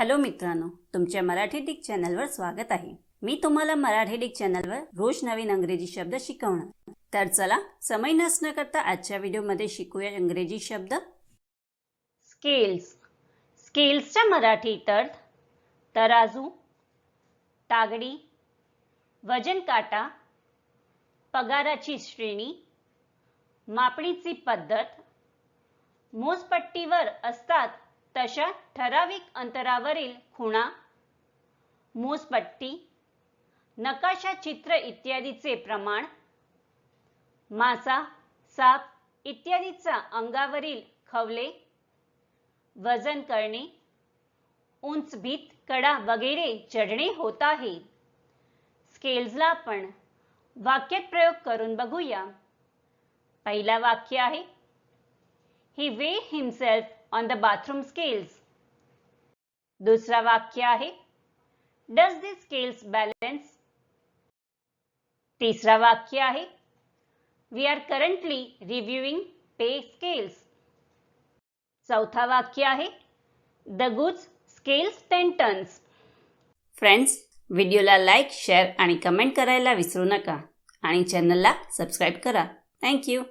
Hello मित्रांनो तुमच्या Marathi Dick चॅनलवर स्वागत आहे. मी तुम्हाला मराठी डिक चॅनलवर रोज नवीन अंग्रेजी शब्द शिकवणार. तर चला समय नसणं करता आजच्या व्हिडिओमध्ये शिकूया इंग्रजी शब्द. स्केल्स स्केल्सच्या मराठी अर्थ तराजू तागडी वजन काटा पगाराची श्रेणी मापणीची पद्धत मोजपट्टीवर असतात तशा ठराविक अंतरावरील खुणा मोजपट्टी नकाशा चित्र इत्यादीचे प्रमाण मासा साप इत्यादीचा अंगावरील खवले वजन करणे उंच भीत कडा वगैरे चढणे होत आहे. स्केल्सला आपण वाक्यात प्रयोग करून बघूया. पहिला वाक्य आहे he weighs himself on the bathroom scales दुसरा वाक्य आहे. डज दी स्केल्स बॅलन्स तिसरा वाक्य आहे. We are currently reviewing pay scales चौथा वाक्य आहे. The goods scales ten tons friends व्हिडिओला लाईक शेअर आणि कमेंट करायला विसरू नका. आणि चॅनलला सबस्क्राईब करा. थँक्यू